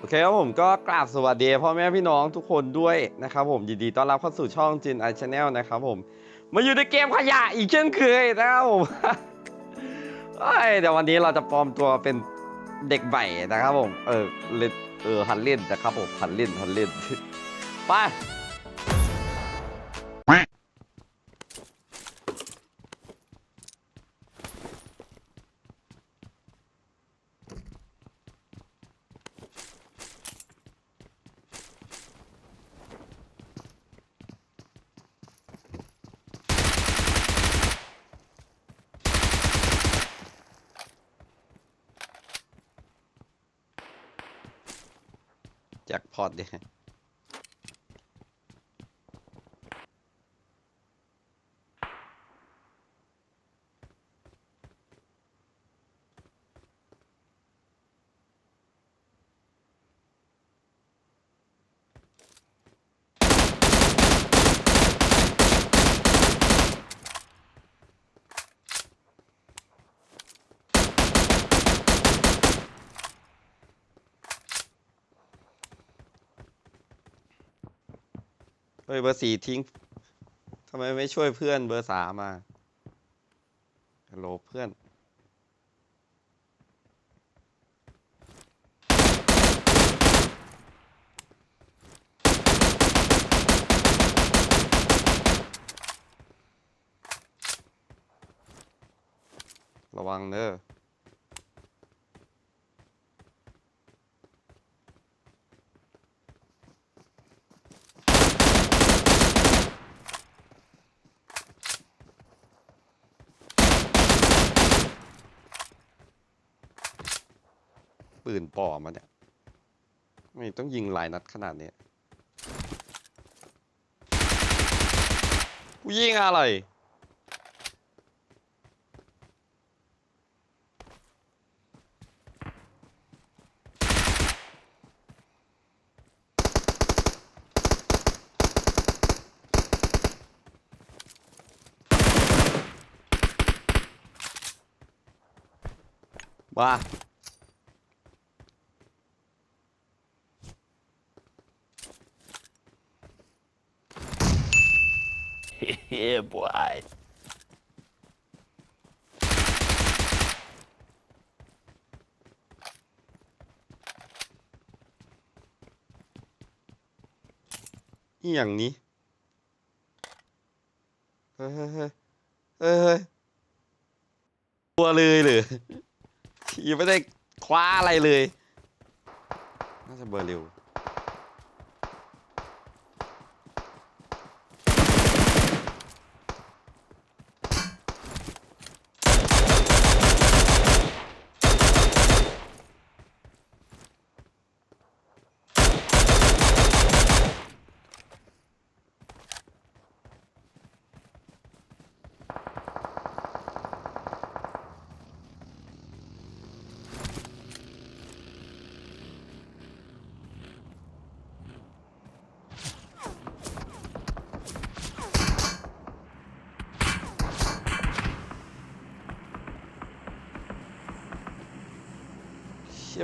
โอเคครับผมก็กราบสวัสดีพ่อแม่พี่น้องทุกคนด้วยนะครับผมยินดีต้อนรับเข้าสู่ช่องจินไอชแนลนะครับผมมาอยู่ในเกมขยะอีกเช่นเคยนะครับผมเอ้ยเดี๋ยววันนี้เราจะปลอมตัวเป็นเด็กใหม่นะครับผม เออเล่นเออหันเล่นนะครับผมหันเล่นหันเล่นไป แจ็ เฮ้ยเบอร์สี่ทิ้งทำไมไม่ช่วยเพื่อนเบอร์สามมาฮัลโหลเพื่อน ระวังเด้อ ปืนปลอมมาเนี่ยไม่ต้องยิงหลายนัดขนาดนี้กูยิงอะไรมา yeah, boy. อหย่างนี้เฮ้ยเฮ้ยเฮ้ยเฮ้ยเฮ้ยกลัวเลยเหรือยังไม่ได้คว้าอะไรเลย น่าจะเบอร์เร็ว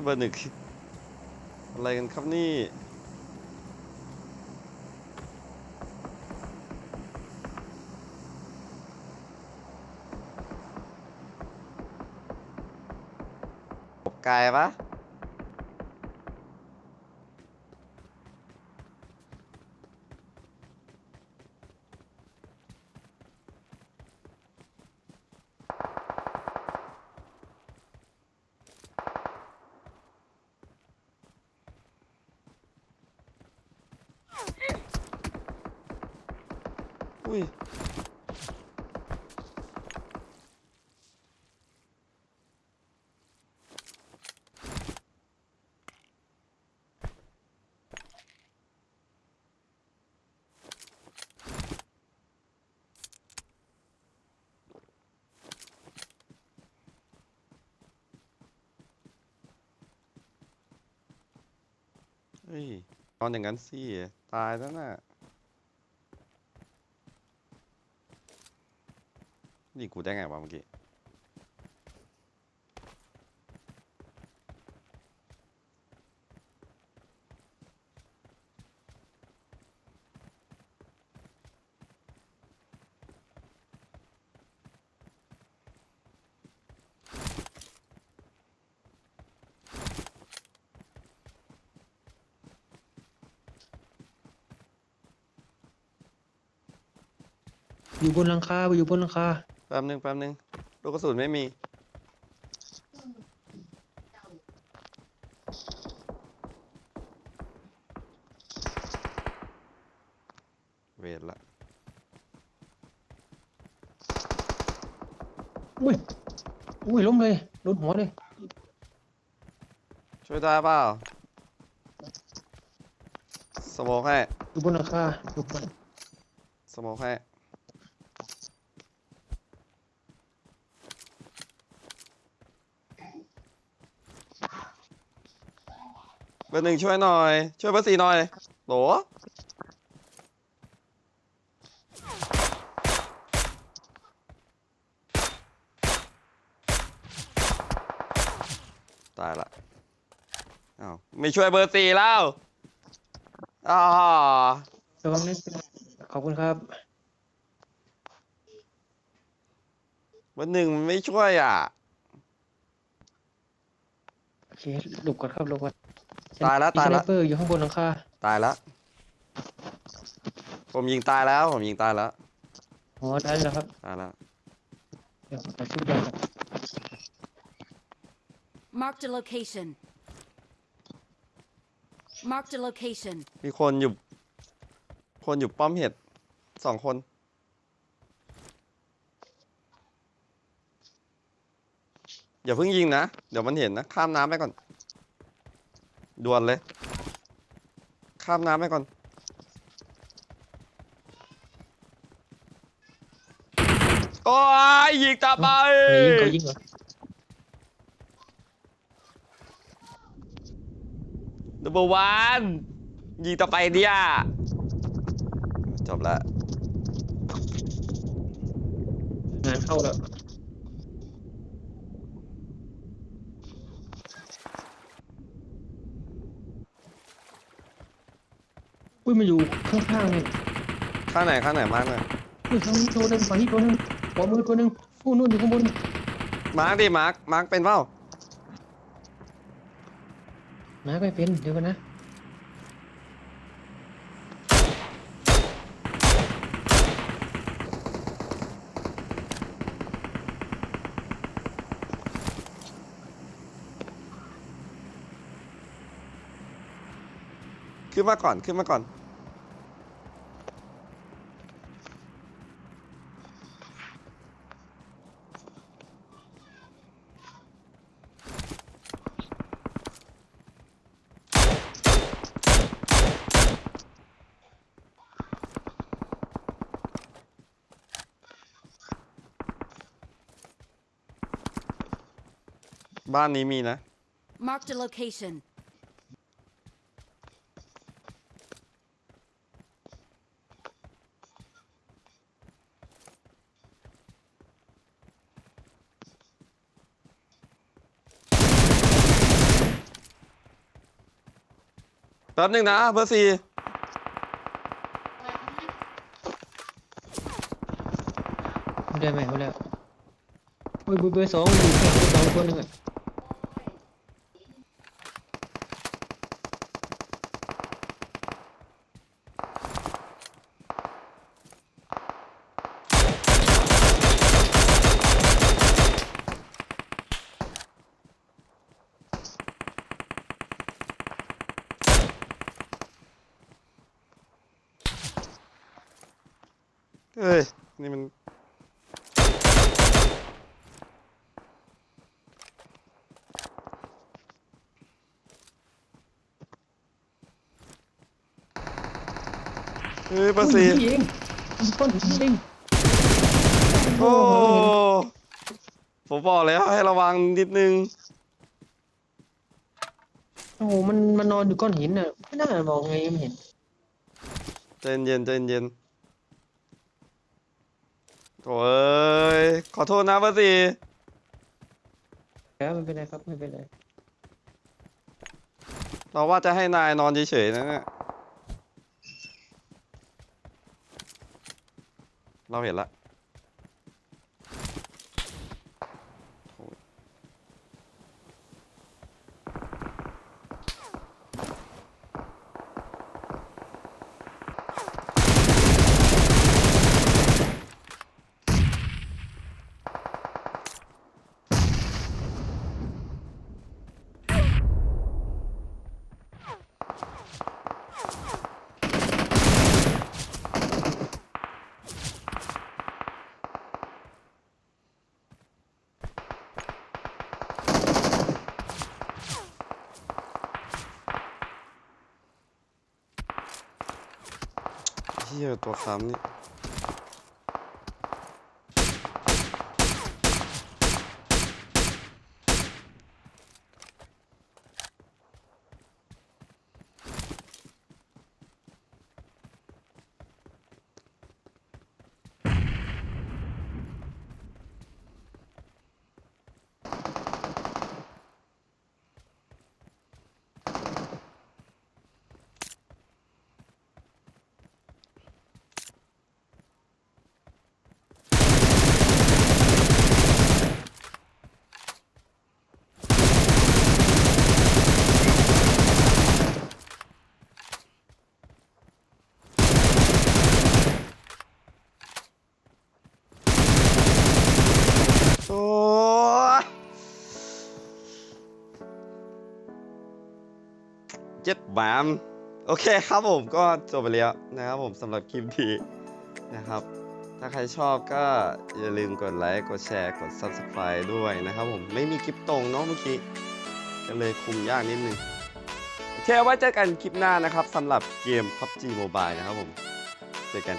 เบอร์หนึ่งอะไรกันครับนี่ไกลปะ อุ้ยเฮ้ยนอนอย่างนั้นสิ ตายแล้วน่ะ นี่กูได้ไงวะเมื่อกี้ อยู่บนหลังคาไปอยู่บนหลังคา แป๊บนึงแป๊บนึงลูกกระสุนไม่มี เวทละ อุ้ย อุ้ยล้มเลยโดนหัวเลยช่วยได้เปล่าสโมกให้อยู่บนหลังคาอยู่บนสโมกให้ บอร์หนึ่งช่วยหน่อย ช่วยเบอร์สี่หน่อยโหลตายละอ้าวไม่ช่วยเบอร์สี่แล้วอ่าระวังนิดขอบคุณครับ เบอร์หนึ่งมันไม่ช่วยอะ โอเคหลบก่อนครับหลบก่อน ตายแล้วมีตายแล้ว สไนเปอร์อยู่ข้างบนหลังคาตายแล้ว ผมยิงตายแล้ว ผมยิงตายแล้ว อ๋อได้แล้วครับ ตายแล้ว เดี๋ยวขอชุดยาก่อน Marked a location. Marked a location. มีคนอยู่ คนอยู่ป้อมเห็ดสองคน อย่าเพิ่งยิงนะ เดี๋ยวมันเห็นนะ ข้ามน้ำไปก่อน ด่วนเลย ข้ามน้ำไปก่อน โอ้ยยิงตาไปเฮ้ยยิงเขายิงเหรอดับเบิลวันยิงต่อไปเนี่ยจบละงานเข้าแล้ว อุ้ยมาอยู่ข้างๆนี่ข้างไหนข้างไหนมากเลยอุ้ยทางนี้ตัวหนึงฝั่งนี้ตัวหนึงขวามือตัวหนึงอู้นู่นอยู่ข้างบนมาร์กดิมาร์กมาร์กเป็นเปล่านะไม่เป็นเดี๋ยวกันนะ ขึ้นมาก่อนขึ้นมาก่อน บ้านนี้มีนะ Marked a location. แป๊บนึงนะเบอร์สี่ไม่ได้ไหมไม่ได้อุ้ยเบอร์เบอร์สองอยู่ข้างเบอร์สองคนหนึงอะ เอ้ย นี่มัน เฮ้ยเบอร์สี่อุ้ยนี่เองมันต้นหินนี่เองโอ้ผมบอกแล้วให้ระวังนิดนึง โอ้โหมันมันนอนอยู่ก้อนหินน่ะไม่น่ามองไงไม่เห็นใจเย็นใจเย็นโถ่เอ้ยขอโทษนะเบอร์สี่แล้วไม่เป็นไรครับไม่เป็นไรเราว่าจะให้นายนอนเฉยๆนะเนี่ย เรา เห็น เจ็ดแบมโอเคครับผมก็จบไปแล้วนะครับผมสำหรับคลิปทีนะครับ ถ้าใครชอบก็อย่าลืมกดไลค์ กดแชร์ กด Subscribe ด้วยนะครับผมไม่มีคลิปตรงเนาะเมื่อกี้ก็เลยคุมยากนิดนึง โอเคไว้เจอกันคลิปหน้านะครับสำหรับเกม PUBG Mobile นะครับผม เจอกัน